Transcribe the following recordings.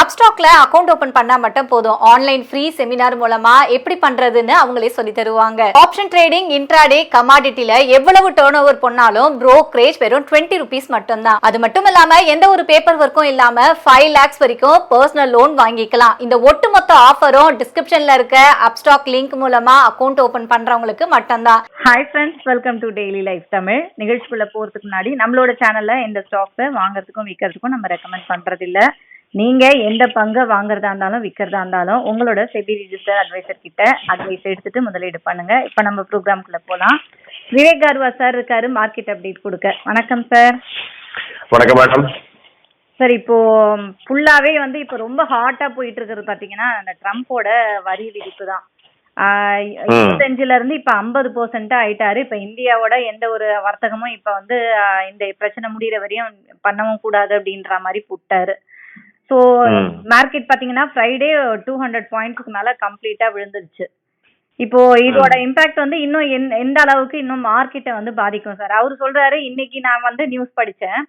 அப்ஸ்டாக்ல account open பண்ணா மட்டும் போதும். ஆன்லைன் ஃப்ரீ செமினார் மூலமா எப்படி பண்றதுன்னு அவங்களே சொல்லி தருவாங்க. ஆப்ஷன் ட்ரேடிங் இன்ட்ராடே கமாடிட்டில எவ்வளவு டேர்ன் ஓவர் பண்ணாலும் ப்ரோக்ரேஜ் வெறும் டுவெண்ட்டி ருபீஸ் மட்டும்தான். அது மட்டும் இல்லாம எந்த ஒரு பேப்பர் ஒர்க்கும் இல்லாம ஃபைவ் லேக்ஸ் வரைக்கும் பர்சனல் லோன் வாங்கிக்கலாம். இந்த ஒட்டுமொத்த ஆஃபரும் டிஸ்கிரிப்ஷன்ல இருக்க அப்ஸ்டாக் லிங்க் மூலமா அக்கவுண்ட் ஓபன் பண்றவங்களுக்கு மட்டும்தான். Hi friends welcome to daily life Tamil நிகழ்ச்சிக்குள்ள போறதுக்கு முன்னாடி நம்மளோட சேனல்ல இந்த ஸ்டாக்ஸை வாங்குறதுக்கும் விற்கிறதுக்கும் நம்ம ரெக்கமெண்ட் பண்றது இல்லை நீங்க எந்த பங்கை வாங்குறதா இருந்தாலும் விற்கிறதா இருந்தாலும் உங்களோட செபி ரிஜிஸ்டர் அட்வைசர் கிட்ட அட்வைஸ் எடுத்துட்டு முதலீடு பண்ணுங்க. இப்போ நம்ம ப்ரோக்ராம்குள்ள போலாம். விவேக் கார்வா சார் இருக்காரு மார்க்கெட் அப்டேட் கொடுக்க. வணக்கம் சார் வணக்கம் மேடம் சார் இப்போ ஃபுல்லாவே வந்து இப்போ ரொம்ப ஹாட்டா போயிட்டு இருக்கிறது பாத்தீங்கன்னா அந்த ட்ரம்ப்போட வரி விதிப்பு தான் இருபத்தஞ்சுல இருந்து இப்ப ஐம்பது பெர்சென்ட் ஆயிட்டாரு. இப்ப இந்தியாவோட எந்த ஒரு வர்த்தகமும் இப்ப வந்து இந்த பிரச்சனை முடியிற வரையும் பண்ணவும் கூடாது அப்படின்ற மாதிரி போட்டாரு. ஸோ. மார்க்கெட் பாத்தீங்கன்னா ஃப்ரைடே டூ ஹண்ட்ரட் பாயிண்ட்ஸ்க்கு மேல கம்ப்ளீட்டா விழுந்துருச்சு. இப்போ இதோட இம்பாக்ட் வந்து இன்னும் எந்த- எந்த அளவுக்கு இன்னும் மார்க்கெட்டை வந்து பாதிக்கும் சார் அவர் சொல்றாரு இன்னைக்கு நான் வந்து நியூஸ் படிச்சேன்.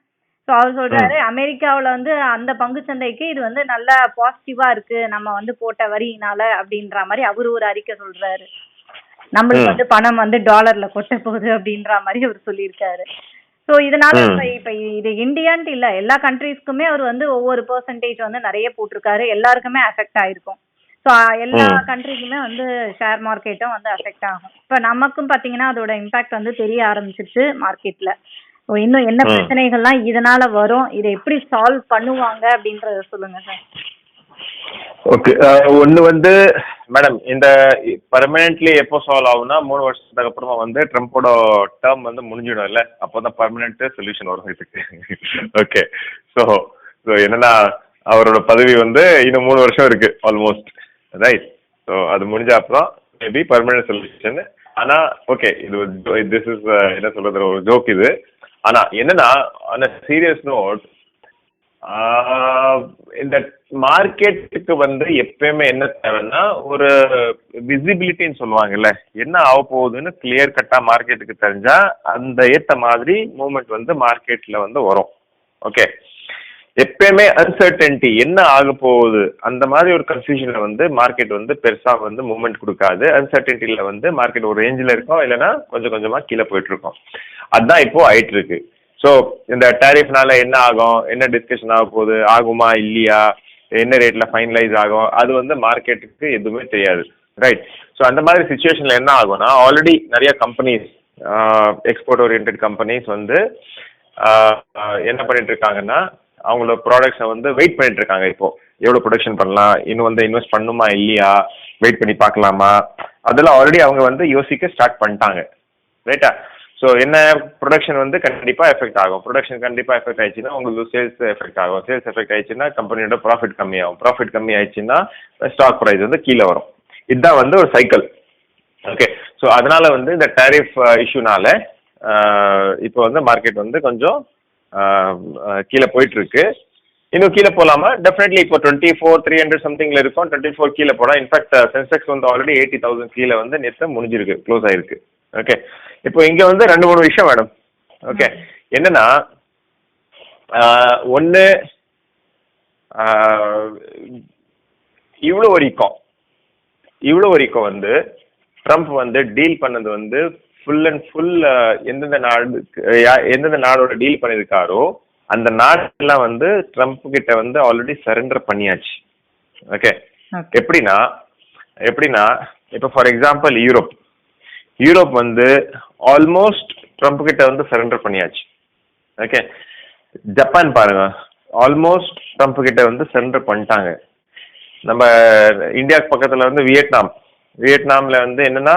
ஸோ அவர் சொல்றாரு அமெரிக்காவுல வந்து அந்த பங்கு சந்தைக்கு இது வந்து நல்லா பாசிட்டிவா இருக்கு. நம்ம வந்து போட்ட வரியினால அப்படின்ற மாதிரி அவரு ஒரு அறிக்கை சொல்றாரு. நம்மளுக்கு. வந்து பணம் வந்து டாலர்ல கொட்ட போகுது அப்படின்ற மாதிரி அவர் சொல்லியிருக்காரு. ஸோ இதனால. இப்ப இப்ப இது இந்தியான்ட்டு இல்ல எல்லா கண்ட்ரீஸ்க்குமே அவர் வந்து ஒவ்வொரு பெர்சன்டேஜ் வந்து நிறைய போட்டிருக்காரு எல்லாருக்குமே அஃபெக்ட் ஆயிருக்கும் ஸோ எல்லா. கண்ட்ரிக்குமே வந்து ஷேர் மார்க்கெட்டும் வந்து அஃபெக்ட் ஆகும் இப்போ நமக்கும் பாத்தீங்கன்னா அதோட இம்பாக்ட் வந்து தெரிய ஆரம்பிச்சிருச்சு மார்க்கெட்ல இன்னும் என்ன. பிரச்சனைகள்லாம் இதனால வரும் இதை எப்படி சால்வ் பண்ணுவாங்க அப்படின்றத சொல்லுங்க சார் ஓகே uh, ஒன்று வந்து மேடம் இந்த பர்மனெண்ட்லி எப்போ சால்வ் ஆகும்னா மூணு வருஷத்துக்கு அப்புறமா வந்து ட்ரம்ப்போட டேர்ம் வந்து முடிஞ்சிடும் இல்லை அப்போ தான் பர்மனெண்ட் சொல்யூஷன் வரும் இதுக்கு. ஓகே ஸோ ஸோ என்னன்னா அவரோட பதவி வந்து இன்னும் மூணு வருஷம் இருக்கு ஆல்மோஸ்ட் ரைட் ஸோ அது முடிஞ்ச அப்புறம் மேபி பர்மனெண்ட் சொல்யூஷன் ஆனா ஓகே இது திஸ் இஸ் uh, என்ன சொல்றது ஒரு ஜோக் இது. ஆனா என்னன்னா அந்த சீரியஸ் நோட் இந்த மார்க்கெட்டுக்கு வந்து எப்பயுமே என்ன தேவைன்னா ஒரு விசிபிலிட்டின்னு சொல்லுவாங்கல்ல என்ன ஆக போகுதுன்னு கிளியர் கட்டா மார்க்கெட்டுக்கு தெரிஞ்சா அந்த ஏத்த மாதிரி மூமெண்ட் வந்து மார்க்கெட்ல வந்து வரும். ஓகே எப்பயுமே அன்சர்டன்டி என்ன ஆக போகுது அந்த மாதிரி ஒரு கன்ஃபியூஷன்ல வந்து மார்க்கெட் வந்து பெருசா வந்து மூவ்மெண்ட் கொடுக்காது. அன்சர்டன்டில வந்து மார்க்கெட் ஒரு ரேஞ்சில் இருக்கும் இல்லைன்னா கொஞ்சம் கொஞ்சமா கீழே போயிட்டு இருக்கும். அதுதான் இப்போ ஆயிட்டு இருக்கு. ஸோ இந்த டேரிஃப்னால என்ன ஆகும்? என்ன டிஸ்கஷன் ஆக போகுது? ஆகுமா? இல்லையா? என்ன ரேட்ல ஃபைனலைஸ் ஆகும்? அது வந்து மார்க்கெட்டுக்கு எதுவுமே தெரியாது. ரைட் ஸோ அந்த மாதிரி சுச்சுவேஷன்ல என்ன ஆகும்னா ஆல்ரெடி நிறைய கம்பெனிஸ் எக்ஸ்போர்ட் ஓரியன்ட் கம்பெனிஸ் வந்து என்ன பண்ணிட்டு இருக்காங்கன்னா அவங்களோட ப்ராடக்ட்ஸை வந்து வெயிட் பண்ணிட்டு இருக்காங்க இப்போ. எவ்வளோ ப்ரொடக்ஷன் பண்ணலாம்? இன்னும் வந்து இன்வெஸ்ட் பண்ணுமா? இல்லையா? வெயிட் பண்ணி பார்க்கலாமா? அதெல்லாம் ஆல்ரெடி அவங்க வந்து யோசிக்க ஸ்டார்ட் பண்ணிட்டாங்க. ரைட்டா ஸோ என்ன ப்ரொடக்ஷன் வந்து கண்டிப்பாக எஃபெக்ட் ஆகும். ப்ரொடக்ஷன் கண்டிப்பாக எஃபெக்ட் ஆயிடுச்சுன்னா உங்களுக்கு சேல்ஸ் எஃபெக்ட் ஆகும். சேல்ஸ் எஃபெக்ட் ஆயிடுச்சுன்னா கம்பெனியோட ப்ராஃபிட் கம்மியாகும். ப்ராஃபிட் கம்மி ஆயிடுச்சுன்னா ஸ்டாக் ப்ரைஸ் வந்து கீழே வரும். இதுதான் வந்து ஒரு சைக்கிள் ஓகே ஸோ அதனால வந்து இந்த டேரிஃப் இஷ்யூனால uh, uh, இப்போ வந்து மார்க்கெட் வந்து கொஞ்சம் uh, கீழே போயிட்டு இருக்கு இன்னும் கீழே போகலாமா டெஃபினெட்லி இப்போ டுவெண்ட்டி ஃபோர் த்ரீ ஹண்ட்ரட் சம்திங்ல இருக்கும் டுவெண்ட்டி ஃபோர் கீழே போனால் இன்ஃபேக்ட் சென்செக்ஸ் வந்து ஆல்ரெடி எயிட்டி தௌசண்ட் கீழே வந்து நேற்று முடிஞ்சிருக்கு க்ளோஸ் ஆயிருக்கு. ஓகே இப்போ இங்க வந்து ரெண்டு மூணு விஷயம் மேடம் ஓகே என்னன்னா ஒன்று இவ்வளோ வரைக்கும் இவ்வளோ வரைக்கும் வந்து ட்ரம்ப் வந்து டீல் பண்ணது வந்து ஃபுல் அண்ட் ஃபுல் எந்தெந்த நாடுக்கு எந்தெந்த நாடோட டீல் பண்ணியிருக்காரோ அந்த நாடெல்லாம் வந்து ட்ரம்ப் கிட்ட வந்து ஆல்ரெடி சரண்டர் பண்ணியாச்சு. ஓகே எப்படின்னா எப்படின்னா இப்போ ஃபார் எக்ஸாம்பிள் யூரோப் யூரோப் வந்து ஆல்மோஸ்ட் ட்ரம்ப் கிட்ட வந்து சரண்டர் பண்ணியாச்சு. ஓகே ஜப்பான் பாருங்க. ஆல்மோஸ்ட் ட்ரம்ப் கிட்ட வந்து சரண்டர் பண்ணிட்டாங்க. நம்ம இந்தியாவுக்கு பக்கத்துல வந்து வியட்நாம் வியட்நாம்ல வந்து என்னன்னா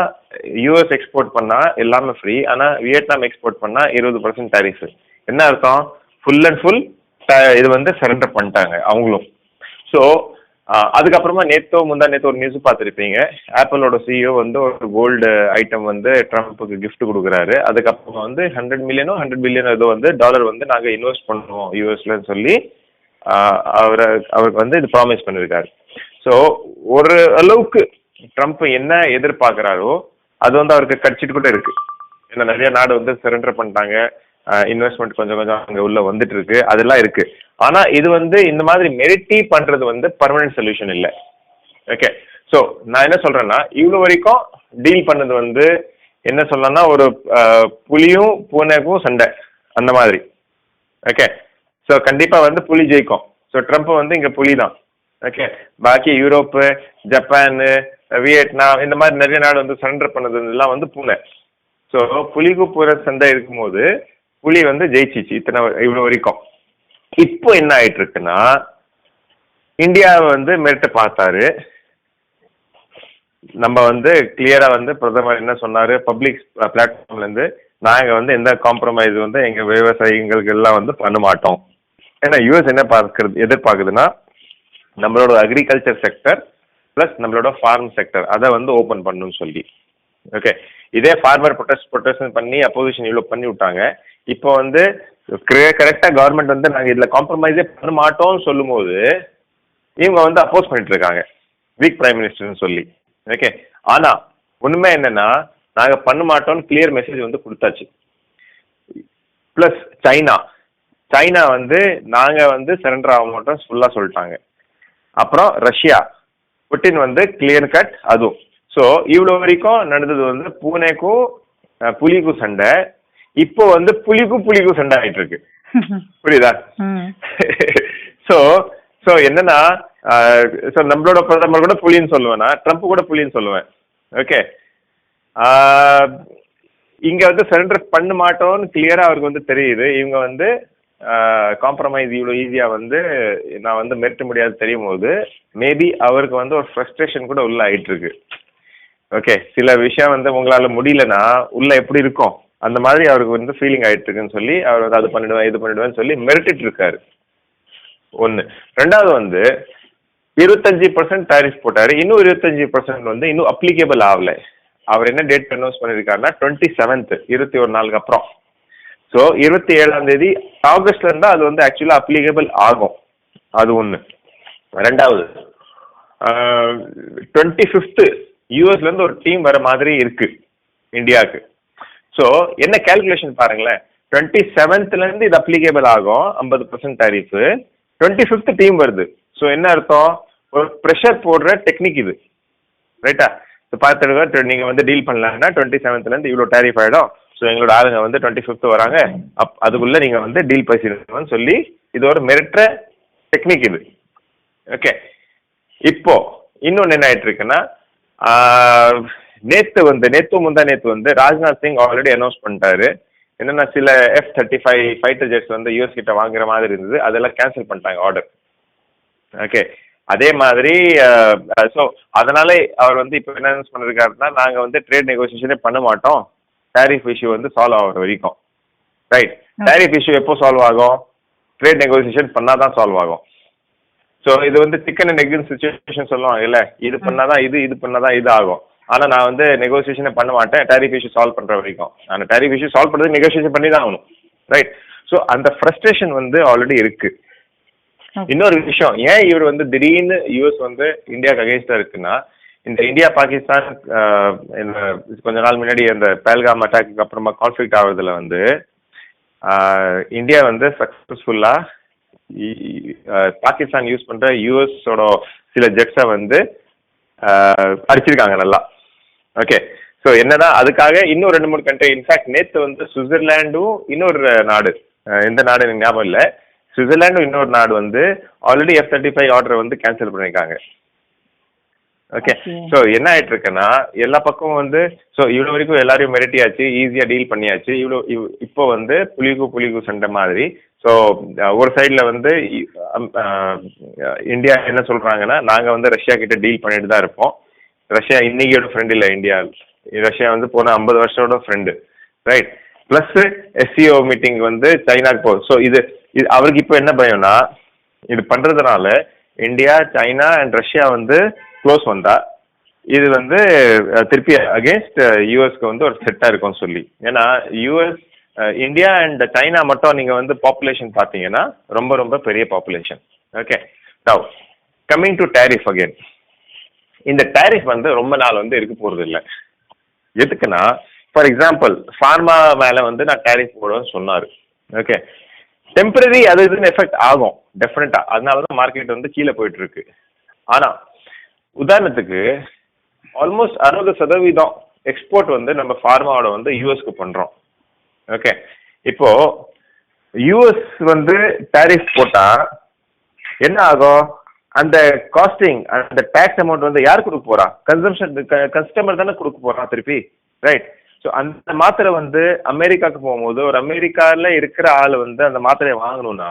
யூஎஸ் எக்ஸ்போர்ட் பண்ணா எல்லாமே ஃப்ரீ ஆனா வியட்நாம் எக்ஸ்போர்ட் பண்ணா இருபது பர்சன்ட் டேரிஃப் என்ன அர்த்தம்? ஃபுல் அண்ட் ஃபுல் இது வந்து சரண்டர் பண்ணிட்டாங்க அவங்களும். ஸோ அதுக்கப்புறமா நேத்தோ முந்தா நேத்தோ ஒரு நியூஸ் பார்த்துருப்பீங்க. ஆப்பிளோட சிஇஓ வந்து ஒரு கோல்டு ஐட்டம் வந்து ட்ரம்ப்புக்கு கிஃப்ட் கொடுக்குறாரு. அதுக்கப்புறமா வந்து ஹண்ட்ரட் மில்லியனோ ஹண்ட்ரட் பில்லியனோ ஏதோ வந்து டாலர் வந்து நாங்கள் இன்வெஸ்ட் பண்ணுவோம் யூஎஸ்லன்னு சொல்லி அவரை அவருக்கு வந்து இது ப்ராமிஸ் பண்ணியிருக்காரு ஸோ ஒரு அளவுக்கு ட்ரம்ப் என்ன எதிர்பார்க்குறாரோ அது வந்து அவருக்கு கடிச்சிட்டு கூட இருக்கு. ஏன்னா நிறைய நாடு வந்து சரண்டர் பண்ணிட்டாங்க. இன்வெஸ்ட்மெண்ட் கொஞ்சம் கொஞ்சம் அங்கே உள்ள வந்துட்டு இருக்கு. அதெல்லாம் இருக்கு. ஆனா இது வந்து இந்த மாதிரி மெரிட்டி பண்றது வந்து பர்மனன்ட் சொல்யூஷன் இல்லை. ஓகே ஸோ நான் என்ன சொல்றேன்னா இவ்வளோ வரைக்கும் டீல் பண்ணது வந்து என்ன சொல்லலாம்னா ஒரு புலியும் பூனைக்கும் சண்டை. அந்த மாதிரி. ஓகே ஸோ கண்டிப்பா வந்து புலி ஜெயிக்கும். ஸோ ட்ரம்ப் வந்து இங்க புலி தான் ஓகே பாக்கி யூரோப்பு ஜப்பானு வியட்நாம் இந்த மாதிரி நிறைய நாடு வந்து சரண்டர் பண்ணது எல்லாம் வந்து பூனை. ஸோ புலிக்கு பூர சண்டை இருக்கும்போது புலி வந்து ஜெயிச்சிச்சு இத்தனை இவ்வளோ இவ்வளவு வரைக்கும். இப்போ என்ன ஆயிட்டு இருக்குன்னா இந்தியாவை வந்து மிரட்ட பார்த்தாரு. நம்ம வந்து கிளியரா வந்து பிரதமர் என்ன சொன்னாரு? பப்ளிக் பிளாட்ஃபார்ம்ல இருந்து நாங்க வந்து எந்த காம்ப்ரமைஸ் வந்து எங்க விவசாயிகளுக்கு எல்லாம் வந்து பண்ண மாட்டோம். ஏன்னா யூஎஸ் என்ன பார்க்கறது எதிர்பார்க்குதுன்னா நம்மளோட அக்ரிகல்ச்சர் செக்டர் ப்ளஸ் நம்மளோட ஃபார்ம் செக்டர் அதை வந்து ஓப்பன் பண்ணணும்னு சொல்லி. ஓகே இதே ஃபார்மர் ப்ரொடெஸ்ட் ப்ரொடெஸ்ட் பண்ணி அப்போசிஷன் இவ்வளோ பண்ணி விட்டாங்க. இப்போ வந்து கரெக்டாக கவர்மெண்ட் வந்து நாங்கள் இதில் காம்ப்ரமைஸே பண்ண மாட்டோம்னு சொல்லும்போது இவங்க வந்து அப்போஸ் பண்ணிட்டு இருக்காங்க வீக் பிரைம் மினிஸ்டர்னு சொல்லி. ஓகே ஆனா உண்மை என்னன்னா நாங்க பண்ண மாட்டோம்னு கிளியர் மெசேஜ் வந்து கொடுத்தாச்சு. ப்ளஸ் சைனா சைனா வந்து நாங்க வந்து சரண்டர் ஆக மாட்டோம் ஃபுல்லா சொல்லிட்டாங்க. அப்புறம் ரஷ்யா புட்டின் வந்து கிளியர் கட் அதுவும். ஸோ இவ்வளோ வரைக்கும் நடந்தது வந்து பூனேக்கும் புலிக்கும் சண்டை. இப்போ வந்து புலிக்கும் புலிக்கும் சண்டை ஆயிட்டு இருக்கு புரியுதா. ஸோ ஸோ என்னன்னா ஸோ நம்மளோட பிரதமர் கூட புலின்னு சொல்லுவேன் நான். ட்ரம்ப் கூட புலின்னு சொல்லுவேன். ஓகே இங்க வந்து சரண்டர் பண்ண மாட்டோம்னு கிளியரா அவருக்கு வந்து தெரியுது. இவங்க வந்து காம்ப்ரமைஸ் இவ்வளோ ஈஸியா வந்து நான் வந்து மெரிட்ட முடியாது தெரியும் போது மேபி அவருக்கு வந்து ஒரு ஃப்ரஸ்ட்ரேஷன் கூட உள்ள ஆயிட்டு இருக்கு ஓகே சில விஷயம் வந்து உங்களால முடியலன்னா உள்ள எப்படி இருக்கும்? அந்த மாதிரி அவருக்கு வந்து ஃபீலிங் ஆயிட்டு இருக்குன்னு சொல்லி அவர் வந்து அது பண்ணிடுவேன் இது பண்ணிடுவேன்னு சொல்லி மிரட்டிட்டு இருக்காரு ஒன்று ரெண்டாவது வந்து இருபத்தஞ்சி பர்சன்ட் டாரிஃப் போட்டாரு. இன்னும் இருபத்தஞ்சு பர்சன்ட் வந்து இன்னும் அப்ளிகேபிள் ஆகல. அவர் என்ன டேட் அனௌன்ஸ் பண்ணியிருக்காருன்னா டுவெண்ட்டி செவன்த் இருபத்தி ஒரு நாளுக்கு அப்புறம். ஸோ இருபத்தி ஏழாம் தேதி ஆகஸ்ட்ல இருந்தா அது வந்து ஆக்சுவலாக அப்ளிகேபிள் ஆகும். அது ஒன்று ரெண்டாவது டுவெண்ட்டி ஃபிஃப்த்து யூஎஸ்ல இருந்து ஒரு டீம் வர மாதிரி இருக்கு. இந்தியாவுக்கு. ஸோ என்ன கேல்குலேஷன் பாருங்களேன். டுவெண்ட்டி செவன்த்ல இருந்து இது அப்ளிகேபிள் ஆகும் ஐம்பது பர்சன்ட் டேரிஃபு டுவெண்ட்டி ஃபிஃப்த் டீம் வருது. ஸோ என்ன அர்த்தம்? ஒரு ப்ரெஷர் போடுற டெக்னிக் இது. ரைட்டா இப்போ பார்த்துடுங்க. நீங்கள் வந்து டீல் பண்ணலாம்னா டுவெண்ட்டி செவன்த்லேருந்து இவ்வளோ டாரிஃப் ஆகிடும் ஸோ எங்களோட ஆளுங்க வந்து டுவெண்ட்டி ஃபிஃப்த் வராங்க. அப் அதுக்குள்ளே நீங்கள் வந்து டீல் பேசிடுங்கன்னு சொல்லி இது ஒரு மிரட்டுற டெக்னிக் இது. ஓகே இப்போ இன்னொன்று என்ன ஆயிட்டு இருக்குன்னா நேத்து வந்து நேத்து முந்தா நேத்து வந்து ராஜ்நாத் சிங் ஆல்ரெடி அனௌன்ஸ் பண்ணிட்டாரு. என்னன்னா சில F thirty five fighter jets வந்து யூஎஸ் கிட்ட வாங்குற மாதிரி இருந்தது. அதெல்லாம் கேன்சல் பண்ணிட்டாங்க ஆர்டர் ஓகே அதே மாதிரி ஸோ அதனால அவர் வந்து இப்போ என்ன பண்ணிருக்காருன்னா நாங்கள் வந்து ட்ரேட் நெகோசியேஷனே பண்ண மாட்டோம். டாரிஃப் இஷ்யூ வந்து சால்வ் ஆகிற வரைக்கும். ரைட் டாரிஃப் இஷ்யூ எப்போ சால்வ் ஆகும்? ட்ரேட் நெகோசியேஷன் பண்ணால் தான் சால்வ் ஆகும். ஸோ இது வந்து சிக்கன் அண்ட் எக்னு சுச்சுவேஷன் சொல்லுவாங்க இல்ல இது பண்ணாதான் இது இது பண்ணாதான் இது ஆகும். ஆனா நான் வந்து நெகோசியேஷனே பண்ண மாட்டேன். டாரிஃப் இஷ்யூ சால்வ் பண்ற வரைக்கும். நான் டாரிஃப் இஷ்யூ சால்வ் பண்றது நெகோசியேஷன் பண்ணி தான் ஆகணும். ரைட் ஸோ அந்த ஃப்ரஸ்ட்ரேஷன் வந்து ஆல்ரெடி இருக்கு. இன்னொரு விஷயம் ஏன் இவர் வந்து திடீர்னு யூஎஸ் வந்து இந்தியாவுக்கு அகேன்ஸ்டா இருக்குன்னா இந்த இந்தியா பாகிஸ்தான் இந்த கொஞ்ச நாள் முன்னாடி அந்த பேல்காம் அட்டாக்கு அப்புறமா கான்ஃபிளிக் ஆகுறதுல வந்து இந்தியா வந்து சக்சஸ்ஃபுல்லா பாகிஸ்தான் யூஸ் பண்ற யூஎஸோட சில ஜெட்ஸை வந்து அடிச்சிருக்காங்க நல்லா. ஓகே ஸோ என்னதான் அதுக்காக இன்னும் ரெண்டு மூணு கண்ட்ரி இன்ஃபேக்ட் நேத்து வந்து சுவிட்சர்லாண்டும் இன்னொரு நாடு. எந்த நாடு எனக்கு ஞாபகம் இல்லை. சுவிட்சர்லாண்டும் இன்னொரு நாடு வந்து already F thirty five order வந்து கேன்சல் பண்ணியிருக்காங்க ஓகே. ஸோ என்ன ஆயிட்டு இருக்குன்னா எல்லா பக்கமும் வந்து ஸோ இவ்வளோ வரைக்கும் எல்லாரையும் மிரட்டியாச்சு ஈஸியாக டீல் பண்ணியாச்சு. இவ்வளோ இவ்- இப்போ வந்து புலிகு புலிகு சண்டை மாதிரி. ஸோ ஒரு சைடில் வந்து இந்தியா என்ன சொல்றாங்கன்னா நாங்கள் வந்து ரஷ்யா கிட்ட டீல் பண்ணிட்டு தான் இருப்போம். ரஷ்யா இன்னைக்கோட ஃப்ரெண்ட் இல்லை இந்தியா. ரஷ்யா வந்து போன ஐம்பது வருஷத்தோட friend right plus SCO meeting வந்து சைனாக்கு போகுது ஸோ இது இது அவருக்கு இப்போ என்ன பயம்னா இது பண்றதுனால இந்தியா சைனா அண்ட் ரஷ்யா வந்து க்ளோஸ் வந்தா இது வந்து திருப்பி அகேன்ஸ்ட் யூஎஸ்க்கு வந்து ஒரு செட்டாக இருக்கும்னு சொல்லி. ஏன்னா யூஎஸ் இந்தியா அண்ட் சைனா மட்டும் நீங்கள் வந்து பாப்புலேஷன் பார்த்தீங்கன்னா ரொம்ப ரொம்ப பெரிய population okay now coming to tariff again இந்த டேரிஃப் வந்து ரொம்ப நாள் வந்து இருக்க போகிறது இல்லை எதுக்குன்னா ஃபார் எக்ஸாம்பிள் ஃபார்மா மேலே வந்து நான் டேரிஃப் போடுவேன்னு சொன்னார். ஓகே டெம்பரரி அது இதுன்னு எஃபெக்ட் ஆகும் டெஃபினட்டா அதனால தான் மார்க்கெட் வந்து கீழே போயிட்டு இருக்கு ஆனா உதாரணத்துக்கு ஆல்மோஸ்ட் அறுபது சதவீதம் எக்ஸ்போர்ட் வந்து நம்ம ஃபார்மாவோட வந்து யூஎஸ்க்கு பண்றோம். ஓகே இப்போ யூஎஸ் வந்து டேரிஃப் போட்டா என்ன ஆகும்? அந்த காஸ்டிங் அந்த டேக்ஸ் அமௌண்ட் வந்து யார் கொடுக்க போறா? கன்சம்ஷன் கஸ்டமர் தானே கொடுக்க போறான் திருப்பி? ரைட் ஸோ அந்த மாத்திரை வந்து அமெரிக்காவுக்கு போகும்போது ஒரு அமெரிக்கால இருக்கிற ஆள் வந்து அந்த மாத்திரையை வாங்கணும்னா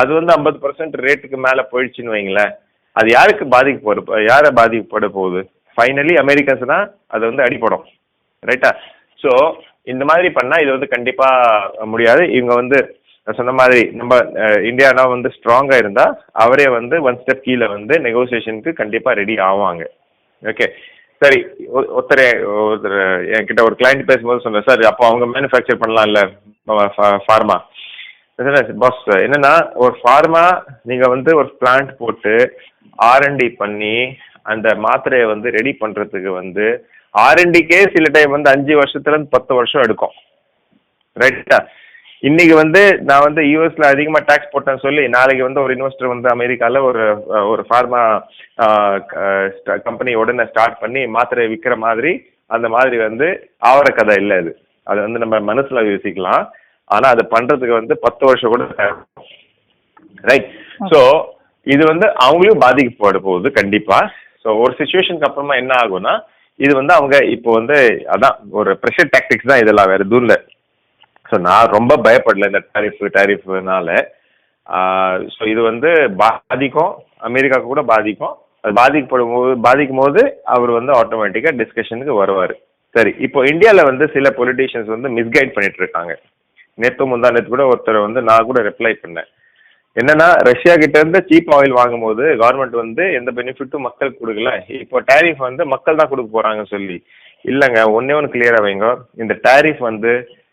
அது வந்து ஐம்பது பர்சன்ட் ரேட்டுக்கு மேலே போயிடுச்சுன்னு வைங்களேன். அது யாருக்கு பாதிக்கப்பட யாரை பாதிக்கப்பட போகுது? ஃபைனலி அமெரிக்கன்ஸ் தான் அது வந்து அடிப்படும் ரைட்டா ஸோ இந்த மாதிரி பண்ணா இது வந்து கண்டிப்பா முடியாது. இவங்க வந்து நான் சொன்ன மாதிரி நம்ம இந்தியானா வந்து ஸ்ட்ராங்கா இருந்தா அவரே வந்து ஒன் ஸ்டெப் கீழே வந்து நெகோசியேஷனுக்கு கண்டிப்பா ரெடி ஆவாங்க. ஓகே சரி ஒருத்தர் ஒருத்தர் என்கிட்ட ஒரு கிளைண்ட் பேசும்போது சொன்னேன் சார் அப்போ அவங்க மேனுஃபேக்சர் பண்ணலாம்ல ஃபார்மா பாஸ் என்னன்னா ஒரு ஃபார்மா நீங்க வந்து ஒரு பிளான்ட் போட்டு ஆர்என்டி பண்ணி அந்த மாத்திரையை வந்து ரெடி பண்றதுக்கு வந்து ஆர்என்டிக்கே சில டைம் வந்து அஞ்சு வருஷத்துல இருந்து பத்து வருஷம் எடுக்கும். ரைட்டா இன்னைக்கு வந்து நான் வந்து யூஎஸ்ல அதிகமா டாக்ஸ் போட்டேன்னு சொல்லி நாளைக்கு வந்து ஒரு இன்வெஸ்டர் வந்து அமெரிக்கால ஒரு ஒரு ஃபார்மா கம்பெனி உடனே ஸ்டார்ட் பண்ணி மாத்திரை விற்கிற மாதிரி அந்த மாதிரி வந்து ஆவர கதை இல்லை அது. அது வந்து நம்ம மனசுல யோசிக்கலாம். ஆனா அது பண்றதுக்கு வந்து பத்து வருஷம் கூட ரைட் ஸோ இது வந்து அவங்களையும் பாதிக்கப்பட போகுது கண்டிப்பா. ஸோ ஒரு சுச்சுவேஷனுக்கு அப்புறமா என்ன ஆகும்னா இது வந்து அவங்க இப்போ வந்து அதான் ஒரு ப்ரெஷர் டாக்டிக்ஸ் தான் இதெல்லாம் வேற இல்லை. ஸோ நான் ரொம்ப பயப்படல இந்த டேரிஃப் டேரிஃப்னால ஸோ இது வந்து பாதிக்கும். அமெரிக்காவுக்கு கூட பாதிக்கும். அது பாதிக்கப்படும் போது பாதிக்கும் போது அவர் வந்து ஆட்டோமேட்டிக்காக டிஸ்கஷனுக்கு வருவார். சரி இப்போ இந்தியாவில் வந்து சில பொலிட்டீஷியன்ஸ் வந்து மிஸ்கைட் பண்ணிட்டு இருக்காங்க நேற்று முந்தா நேற்று கூட ஒருத்தர் வந்து நான் கூட ரிப்ளை பண்ணேன். என்னன்னா ரஷ்யா கிட்ட இருந்து சீப் ஆயில் வாங்கும்போது கவர்மெண்ட் வந்து எந்த பெனிஃபிட்டும் மக்களுக்கு கொடுக்கல. இப்போ டேரிஃப் வந்து மக்கள் தான் கொடுக்க போறாங்கன்னு சொல்லி. இல்லைங்க ஒன்னே ஒன்று கிளியரா வைங்க. இந்த டேரிஃப் வந்து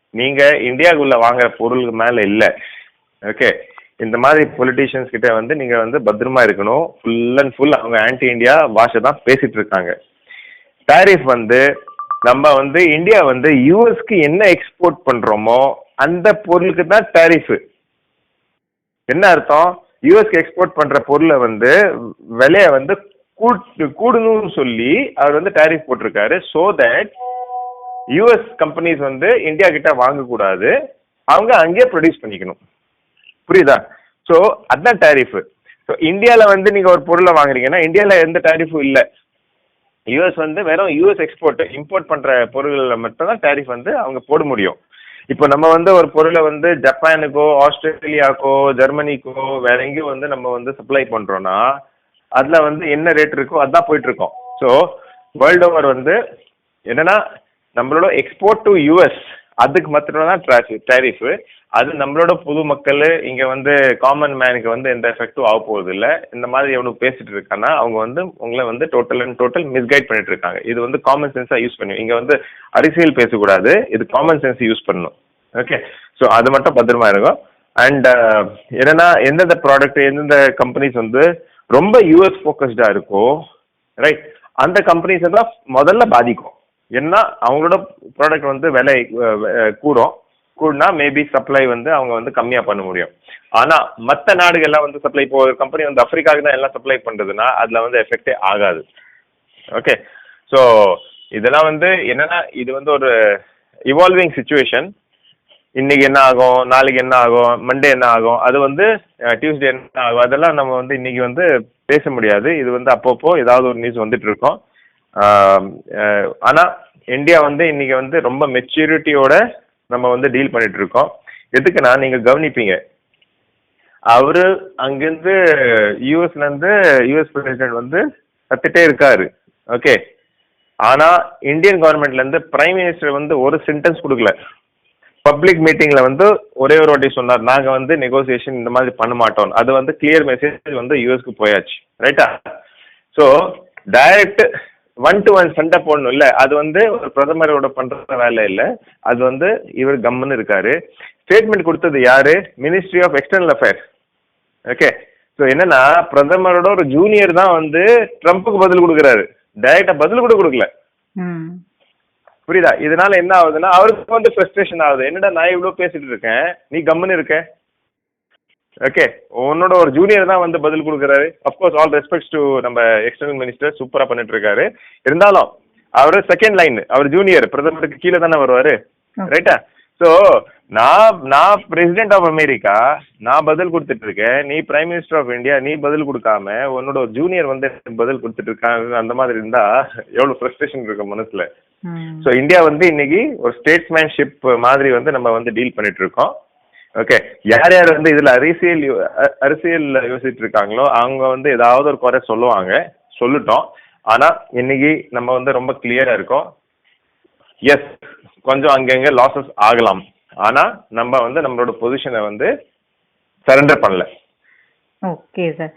நீங்க இந்தியாவுக்குள்ள வாங்குற பொருளுக்கு மேல இல்ல. ஓகே இந்த மாதிரி பொலிட்டீஷியன்ஸ் கிட்ட வந்து நீங்க வந்து பத்திரமா இருக்கணும். ஃபுல் அண்ட் ஃபுல் அவங்க ஆன்டி இந்தியா பாஷை தான் பேசிட்டு இருக்காங்க. டாரிஃப் வந்து நம்ம வந்து இந்தியா வந்து யூஎஸ்க்கு என்ன எக்ஸ்போர்ட் பண்றோமோ அந்த பொருளுக்கு தான் டாரிஃப் என்ன அர்த்தம்? யூஎஸ்க்கு எக்ஸ்போர்ட் பண்ற பொருளை வந்து விலையை வந்து கூட்- கூடணும்னு சொல்லி அவர் வந்து டாரிஃப் போட்டிருக்காரு. ஸோ தட் யூஎஸ் கம்பெனிஸ் வந்து இந்தியா கிட்ட வாங்கக்கூடாது. அவங்க அங்கேயே ப்ரொடியூஸ் பண்ணிக்கணும். புரியுதா? ஸோ அதுதான் டேரிஃபு ஸோ இந்தியாவில் வந்து நீங்கள் ஒரு பொருளை வாங்குறீங்கன்னா இந்தியாவில் எந்த டேரிஃபும் இல்லை. யூஎஸ் வந்து வெறும் யூஎஸ் எக்ஸ்போர்ட் இம்போர்ட் பண்ணுற பொருள்களில் மட்டும்தான் டேரிஃப் வந்து அவங்க போட முடியும். இப்போ நம்ம வந்து ஒரு பொருளை வந்து ஜப்பானுக்கோ ஆஸ்திரேலியாக்கோ ஜெர்மனிக்கோ வேற எங்கேயும் வந்து நம்ம வந்து சப்ளை பண்ணுறோன்னா அதில் வந்து என்ன ரேட் இருக்கோ அதுதான் போயிட்டு இருக்கோம். ஸோ வேர்ல்டு ஓவர் வந்து என்னன்னா நம்மளோட எக்ஸ்போர்ட் டு யூஎஸ் அதுக்கு மாத்திரம் தான் டேரிஃப் அது நம்மளோட பொது மக்கள் இங்க வந்து காமன் மேனுக்கு வந்து எந்த எஃபெக்டும் ஆக போகுது இல்ல இந்த மாதிரி எவ்வளவு பேசிட்டு இருக்கான்னா அவங்க வந்து உங்களை வந்து டோட்டல் அண்ட் டோட்டல் மிஸ்கைட் பண்ணிட்டு இருக்காங்க. இது வந்து காமன் சென்ஸா யூஸ் பண்ணி இங்க வந்து அரசியல் பேசக்கூடாது. இது காமன் சென்ஸ் யூஸ் பண்ணணும். ஓகே ஸோ அது மட்டும் பத்திரமா இருக்கும் அண்ட் uh, என்னன்னா எந்தெந்த ப்ராடக்ட் எந்தெந்த கம்பெனிஸ் வந்து ரொம்ப யூஎஸ் ஃபோக்கஸ்டா இருக்கோ ரைட் அந்த கம்பெனிஸை தான் முதல்ல பாதிக்கும். ஏன்னா அவங்களோட ப்ராடக்ட் வந்து விலை கூடும். கூடனா மேபி சப்ளை வந்து அவங்க வந்து கம்மியாக பண்ண முடியும். ஆனால் மற்ற நாடுகள்லாம் வந்து சப்ளை இப்போ ஒரு கம்பெனி வந்து ஆப்பிரிக்காவுக்கு தான் எல்லாம் சப்ளை பண்ணுறதுன்னா அதில் வந்து எஃபெக்டே ஆகாது. ஓகே ஸோ இதெல்லாம் வந்து என்னன்னா இது வந்து ஒரு இவால்விங் சுச்சுவேஷன் இன்னைக்கு என்ன ஆகும் நாளைக்கு என்ன ஆகும் மண்டே என்ன ஆகும் அது வந்து டியூஸ்டே என்ன ஆகும் அதெல்லாம் நம்ம வந்து இன்னைக்கு வந்து பேச முடியாது. இது வந்து அப்பப்போ ஏதாவது ஒரு நியூஸ் வந்துட்டு இருக்கோம். ஆனால் ஆனா இந்தியா வந்து இன்னைக்கு வந்து ரொம்ப மெச்சூரிட்டியோட நம்ம வந்து டீல் பண்ணிட்டு இருக்கோம் எதுக்குன்னா நீங்க கவனிப்பீங்க? அவரு அங்கிருந்து யூஎஸ்ல இருந்து யூஎஸ் பிரசிடென்ட் வந்து கத்துட்டே இருக்காரு. ஓகே ஆனா இந்தியன் கவர்மெண்ட்ல இருந்து பிரைம் மினிஸ்டர் வந்து ஒரு சென்டென்ஸ் கொடுக்கல. பப்ளிக் மீட்டிங்ல வந்து ஒரே ஒரு வாட்டி சொன்னார் நாங்க வந்து நெகோசியேஷன் இந்த மாதிரி பண்ண மாட்டோம். அது வந்து கிளியர் மெசேஜ் வந்து யூஎஸ்க்கு போயாச்சு. ரைட்டா so direct one to one சண்டை போடணும் இல்ல அது வந்து ஒரு பிரதமரோட பண்ற வேலை இல்ல. அது வந்து இவர் கம்முன்னு இருக்காரு. ஸ்டேட்மெண்ட் கொடுத்தது யாரு? Ministry of external affairs okay so என்னன்னா பிரதமரோட ஒரு ஜூனியர் தான் வந்து ட்ரம்ப்புக்கு பதில் கொடுக்குறாரு. டைரக்டா பதில் கூட கொடுக்கல. புரியுதா? இதனால என்ன ஆகுதுன்னா அவருக்கு வந்து ஃப்ரஸ்ட்ரேஷன் ஆகுது. என்னடா நான் இவ்வளோ பேசிட்டு இருக்கேன்? நீ கம்முன்னு இருக்க. ஓகே உன்னோட ஒரு ஜூனியர் தான் வந்து பதில் கொடுக்குறாரு. Of course all respects to நம்ம எக்ஸ்டர்னல் மினிஸ்டர் சூப்பரா பண்ணிட்டு இருக்காரு இருந்தாலும் அவர் செகண்ட் லைன் அவர் ஜூனியர் பிரதமருக்கு கீழே தானே வருவாரு. ரைட்டா ஸோ நான் நான் பிரசிடென்ட் ஆஃப் அமெரிக்கா நான் பதில் கொடுத்துட்டு இருக்கேன் நீ பிரைம் மினிஸ்டர் ஆஃப் இந்தியா நீ பதில் கொடுக்காம உன்னோட ஜூனியர் வந்து பதில் கொடுத்துட்டு இருக்காங்க அந்த மாதிரி இருந்தா எவ்வளவு ஃப்ரஸ்ட்ரேஷன் இருக்கும் மனசுல. ஸோ இந்தியா வந்து இன்னைக்கு ஒரு ஸ்டேட்ஸ்மேன்ஷிப் மாதிரி வந்து நம்ம வந்து டீல் பண்ணிட்டு இருக்கோம் ஓகே யார் யார் வந்து இதுல அரசியல் அரசியல் யோசிச்சுட்டு இருக்காங்களோ அவங்க வந்து ஏதாவது ஒரு குறை சொல்லுவாங்க. சொல்லட்டும். ஆனா இன்னைக்கு நம்ம வந்து ரொம்ப கிளியரா இருக்கோம். எஸ் கொஞ்சம் அங்கங்க லாசஸ் ஆகலாம். ஆனா நம்ம வந்து நம்மளோட பொசிஷனை வந்து சரண்டர் பண்ணல. ஓகே சார்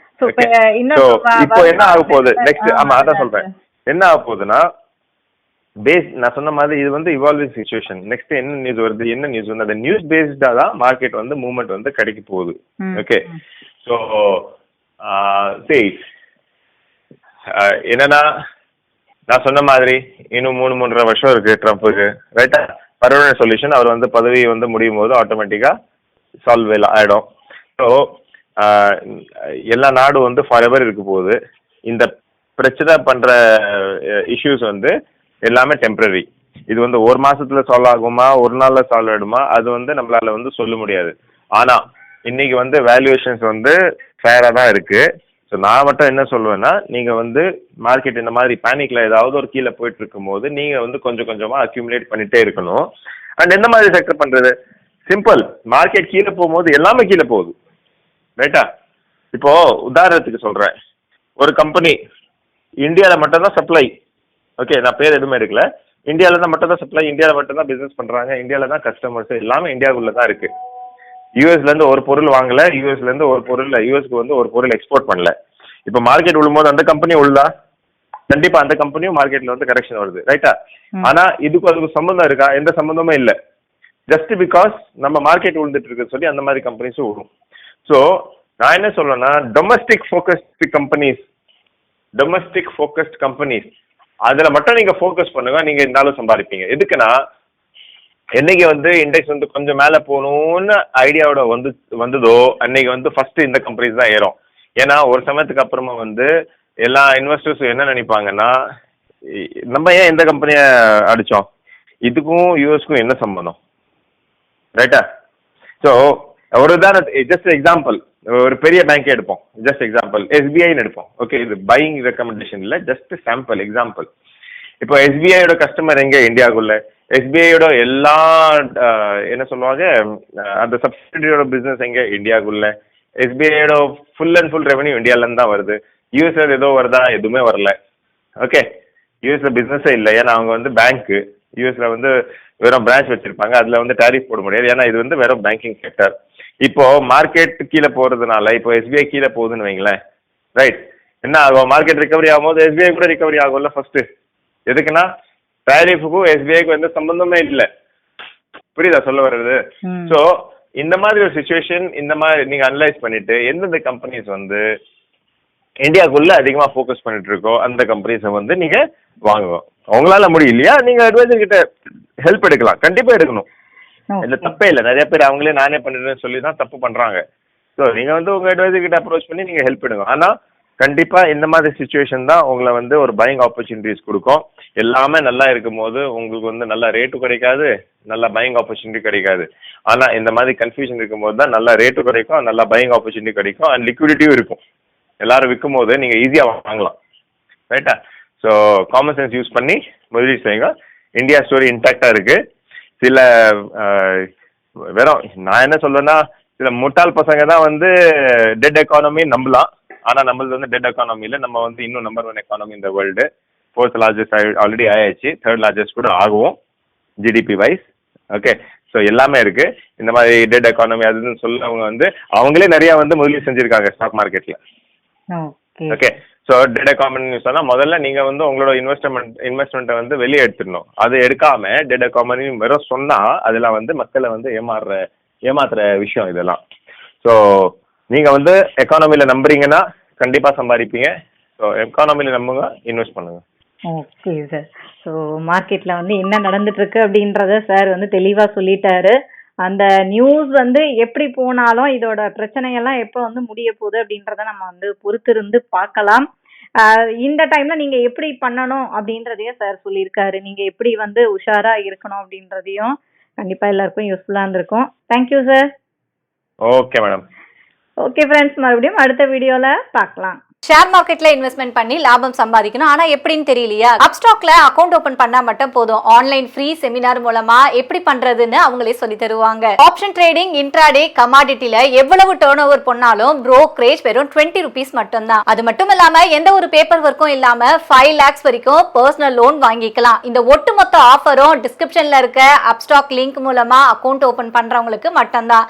இப்போ என்ன ஆக போகுது? நெக்ஸ்ட் ஆமா அதான் சொல்றேன். என்ன ஆக போகுதுன்னா பேஸ் நான் சொன்ன மாதிரி இது வந்து இவால்விங் சுச்சுவேஷன் நெக்ஸ்ட் என்ன நியூஸ் வருது என்ன நியூஸ் வந்து அந்த நியூஸ் பேஸ்டா தான் மார்க்கெட் வந்து மூவ்மெண்ட் வந்து கிடைக்க போகுது. ஓகே. ஸோ சரி. என்னன்னா நான் சொன்ன மாதிரி இன்னும் மூணு மூன்றரை வருஷம் இருக்கு ட்ரம்ப்புக்கு. ரைட்டா பர்மனன்ட் சொல்யூஷன் அவர் வந்து பதவி வந்து முடியும் போது ஆட்டோமேட்டிக்கா சால்வ் ஆயிடும். ஸோ எல்லா நாடும் வந்து ஃபார் இருக்க போகுது. இந்த பிரச்சனை பண்ற இஷ்யூஸ் வந்து எல்லாமே டெம்பரரி இது வந்து ஒரு மாசத்துல சால்வ் ஆகுமா? ஒரு நாள்ல சால்வ் ஆயிடுமா? அது வந்து நம்மளால வந்து சொல்ல முடியாது. ஆனா இன்னைக்கு வந்து வேல்யூவேஷன்ஸ் வந்து ஃபேரா தான் இருக்கு. ஸோ நான் மட்டும் என்ன சொல்லுவேன்னா நீங்க வந்து மார்க்கெட் இந்த மாதிரி பேனிக்ல ஏதாவது ஒரு கீழே போயிட்டு இருக்கும் போது நீங்க வந்து கொஞ்சம் கொஞ்சமா அக்யூமுலேட் பண்ணிட்டே இருக்கணும். அண்ட் எந்த மாதிரி செக்டர் பண்றது? சிம்பிள் மார்க்கெட் கீழே போகும்போது எல்லாமே கீழே போகுது. ரைட்டா இப்போ உதாரணத்துக்கு சொல்றேன். ஒரு கம்பெனி இந்தியாவில் மட்டும்தான் சப்ளை ஓகே நான் பேர் எதுவுமே எடுக்கல. இந்தியாவில் தான் மட்டும் தான் சப்ளை இந்தியாவில் மட்டும் தான் பிசினஸ் பண்றாங்க. இந்தியாவில் தான் கஸ்டமர்ஸ் எல்லாமே இந்தியாவுக்குள்ள தான் இருக்கு யூஎஸ்ல இருந்து ஒரு பொருள் வாங்கல. யூஎஸ்ல இருந்து ஒரு பொருள் யூஎஸ்க்கு வந்து ஒரு பொருள் எக்ஸ்போர்ட் பண்ணல. இப்போ மார்க்கெட் விழும்போது அந்த கம்பெனி உள்ளதா கண்டிப்பா அந்த கம்பெனியும் மார்க்கெட்ல வந்து கரெக்ஷன் வருது. ரைட்டா. ஆனா இதுக்கும் அதுக்கு சம்பந்தம் இருக்கா? எந்த சம்பந்தமும் இல்ல. ஜஸ்ட் பிகாஸ் நம்ம மார்க்கெட் விழுந்துட்டு இருக்குன்னு சொல்லி அந்த மாதிரி கம்பெனிஸும் விழும். ஸோ நான் என்ன சொல்றேன்னா domestic focused companies domestic focused companies அதுல மட்டும் நீங்க ஃபோக்கஸ் பண்ணுங்க நீங்க இருந்தாலும் சம்பாதிப்பீங்க. எதுக்குன்னா என்னைக்கு வந்து இண்டெக்ஸ் வந்து கொஞ்சம் மேல போகணும்னு ஐடியாவோட வந்து வந்ததோ அன்னைக்கு வந்து ஃபர்ஸ்ட் இந்த கம்பெனிஸ் தான் ஏறும். ஏன்னா ஒரு சமயத்துக்கு அப்புறமா வந்து எல்லா இன்வெஸ்டர்ஸும் என்ன நினைப்பாங்கன்னா நம்ம ஏன் இந்த கம்பெனியை அடிச்சோம்? இதுக்கும் யூஎஸ்க்கும் என்ன சம்பந்தம்? ரைட்டா ஸோ ஒரு உதாரணத்து ஜஸ்ட் எக்ஸாம்பிள் ஒரு பெரிய பேங்க் எடுப்போம். ஜஸ்ட் எக்ஸாம்பிள் எஸ்பிஐன்னு எடுப்போம். ஓகே இது பையிங் ரெக்கமெண்டேஷன் இல்லை ஜஸ்ட் சாம்பிள் எக்ஸாம்பிள் இப்போ எஸ்பிஐயோட கஸ்டமர் எங்க? இந்தியாவுக்குள்ள. எஸ்பிஐயோட எல்லா என்ன சொல்லுவாங்க அந்த சப்சிடியோட பிசினஸ் எங்க? இந்தியாவுக்குள்ள. எஸ்பிஐயோட ஃபுல் அண்ட் ஃபுல் ரெவன்யூ இந்தியால இருந்து தான் வருது. யூஎஸ்ல ஏதோ வருதா? எதுவுமே வரல. ஓகே யூஎஸ்ல பிசினஸே இல்லை. ஏன்னா அவங்க வந்து பேங்க் யூஎஸ்ல வந்து வெறும் பிரான்ச் வச்சிருப்பாங்க. அதுல வந்து டாரிஃப் போட முடியாது. ஏன்னா இது வந்து வெறும் பேங்கிங் செக்டர் இப்போ மார்க்கெட் கீழே போறதுனால இப்போ எஸ்பிஐ கீழே போகுதுன்னு வைங்களேன். ரைட் என்ன ஆகும்? மார்க்கெட் ரிகவரி ஆகும்போது எஸ்பிஐ கூட ரிகவரி ஆகும்ல ஃபர்ஸ்ட் எதுக்குன்னா டாரிஃபுக்கும் எஸ்பிஐக்கும் எந்த சம்பந்தமே இல்லை. புரியுதா சொல்ல வர்றது. ஸோ இந்த மாதிரி ஒரு சுச்சுவேஷன் இந்த மாதிரி நீங்க அனலைஸ் பண்ணிட்டு எந்தெந்த கம்பெனிஸ் வந்து இந்தியாக்குள்ள அதிகமா ஃபோக்கஸ் பண்ணிட்டு இருக்கோ அந்த கம்பெனிஸை வந்து நீங்க வாங்குங்க. உங்களால முடியலையா? நீங்க அட்வைசர் கிட்ட ஹெல்ப் எடுக்கலாம். கண்டிப்பா எடுக்கணும். இல்ல தப்பே இல்லை. நிறைய பேர் அவங்களே நானே பண்ணிடுறேன்னு சொல்லி தான் தப்பு பண்றாங்க. ஸோ நீங்க வந்து உங்க அட்வைசர் கிட்ட அப்ரோச் பண்ணி நீங்க ஹெல்ப் பண்ணுங்க ஆனா கண்டிப்பா இந்த மாதிரி சுச்சுவேஷன் தான் உங்களை வந்து ஒரு பையிங் ஆப்பர்ச்சுனிட்டிஸ் கொடுக்கும். எல்லாமே நல்லா இருக்கும் போது உங்களுக்கு வந்து நல்ல ரேட்டு கிடைக்காது நல்ல பையிங் ஆப்பர்ச்சுனிட்டி கிடைக்காது. ஆனா இந்த மாதிரி கன்ஃபியூஷன் இருக்கும்போது தான் நல்ல ரேட்டு கிடைக்கும் நல்ல பையிங் ஆப்பர்ச்சுனிட்டி கிடைக்கும் அண்ட் லிக்விடிட்டியும் இருக்கும். எல்லாரும் விற்கும் போது நீங்க ஈஸியா வாங்கலாம். ரைட்டா ஸோ காமன் சென்ஸ் யூஸ் பண்ணி முதலீடு செய்யுங்க. இந்தியா ஸ்டோரி இன்டாக்டா இருக்கு. சில வெறும் நான் என்ன சொல்றேன்னா சில முட்டாள் பசங்க தான் வந்து டெட் எக்கானமி நம்பலாம். ஆனா நம்மளது வந்து டெட் எக்கானமில நம்ம வந்து இன்னும் நம்பர் ஒன் எக்கானமி இந்த வேர்ல்டு ஃபோர்த் லார்ஜஸ்ட் ஆல்ரெடி ஆயாச்சு. தேர்ட் லார்ஜஸ்ட் கூட ஆகும் ஜிடிபி வைஸ் ஓகே ஸோ எல்லாமே இருக்கு. இந்த மாதிரி டெட் எக்கானமி அதுன்னு சொல்லவங்க வந்து அவங்களே நிறைய வந்து முதலீடு செஞ்சிருக்காங்க ஸ்டாக் மார்க்கெட்ல ஓகே ஸோ டேட்டா காமன் சொன்னா முதல்ல நீங்க வந்து உங்களோட இன்வெஸ்ட்மெண்ட் இன்வெஸ்ட்மெண்ட்டை வந்து வெளியே எடுத்துடணும். அது எடுக்காம டேட்டா காமன் வெறும் சொன்னா அதெல்லாம் வந்து மக்களை வந்து ஏமாறுற ஏமாத்துற விஷயம் இதெல்லாம். ஸோ நீங்க வந்து எக்கானமியில் நம்புறீங்கன்னா கண்டிப்பா சம்பாதிப்பீங்க. ஸோ எக்கானமில நம்புங்க இன்வெஸ்ட் பண்ணுங்க. ஓகே சார் ஸோ மார்க்கெட்ல வந்து என்ன நடந்துட்டு இருக்கு அப்படின்றத சார் வந்து தெளிவா சொல்லிட்டாரு. அந்த நியூஸ் வந்து எப்படி போனாலும் இதோட பிரச்சனையெல்லாம் எப்போ வந்து முடிய போகுது அப்படின்றத நம்ம வந்து பொறுத்திருந்து பார்க்கலாம். இந்த டைம்ல நீங்க எப்படி பண்ணணும் அப்படின்றதையும் சார் சொல்லியிருக்காரு. நீங்க எப்படி வந்து உஷாரா இருக்கணும் அப்படின்றதையும் கண்டிப்பா எல்லாருக்கும் யூஸ்ஃபுல்லா இருந்திருக்கும். Thank you sir okay madam okay friends மறுபடியும் அடுத்த வீடியோல பார்க்கலாம். ஷேர் மார்க்கெட்ல இன்வெஸ்ட்மெண்ட் பண்ணி லாபம் சம்பாதிக்கணும். ஆனா எப்படின்னு தெரியலையா? அப்ஸ்டாக்ல அக்கௌண்ட் ஓபன் பண்ணா மட்டும் போதும். ஆன்லைன் ஃப்ரீ செமினார் மூலமா எப்படி பண்றதுன்னு அவங்களே சொல்லி தருவாங்க. ஆப்ஷன் ட்ரேடிங் இன்ட்ராடே கமாடிட்டில எவ்வளவு டேர்ன் ஓவர் பண்ணாலும் ப்ரோக்கரேஜ் வெறும் டுவெண்ட்டி ருபீஸ் மட்டும்தான். அது மட்டும் இல்லாம எந்த ஒரு பேப்பர் ஒர்க்கும் இல்லாம ஃபைவ் லேக்ஸ் வரைக்கும் பர்சனல் லோன் வாங்கிக்கலாம். இந்த ஒட்டுமொத்த ஆஃபரும் டிஸ்கிரிப்ஷன்ல இருக்க அப்ஸ்டாக் லிங்க் மூலமா அக்கவுண்ட் ஓபன் பண்றவங்களுக்கு மட்டும்தான்.